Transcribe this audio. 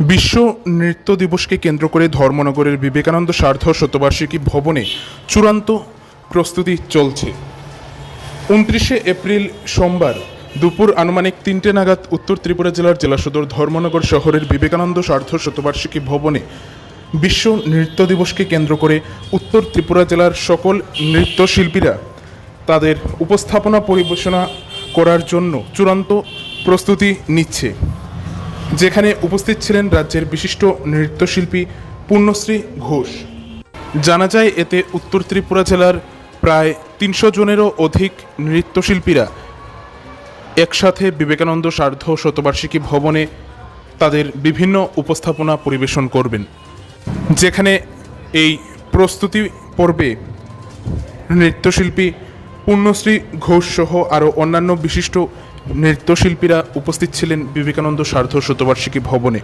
বিশ্ব নৃত্য দিবসকে কেন্দ্র করে ধর্মনগরের বিবেকানন্দ সার্ধ শতবার্ষিকী ভবনে চূড়ান্ত প্রস্তুতি চলছে। উনত্রিশে এপ্রিল সোমবার দুপুর আনুমানিক তিনটে নাগাদ উত্তর ত্রিপুরা জেলার জেলা সদর ধর্মনগর শহরের বিবেকানন্দ সার্ধ শতবার্ষিকী ভবনে বিশ্ব নৃত্য দিবসকে কেন্দ্র করে উত্তর ত্রিপুরা জেলার সকল নৃত্যশিল্পীরা তাদের উপস্থাপনা পরিবেশনা করার জন্য চূড়ান্ত প্রস্তুতি নিচ্ছে। যেখানে উপস্থিত ছিলেন রাজ্যের বিশিষ্ট নৃত্যশিল্পী পূর্ণশ্রী ঘোষ। জানা যায়, এতে উত্তর ত্রিপুরা জেলার প্রায় তিনশো জনেরও অধিক নৃত্যশিল্পীরা একসাথে বিবেকানন্দ সার্ধ শতবার্ষিকী ভবনে তাদের বিভিন্ন উপস্থাপনা পরিবেশন করবেন। যেখানে এই প্রস্তুতি পর্বে নৃত্যশিল্পী পূর্ণশ্রী ঘোষ সহ আরও অন্যান্য বিশিষ্ট নৃত্যশিল্পীরা উপস্থিত ছিলেন বিবেকানন্দ সার্ধ শতবার্ষিকী ভবনে।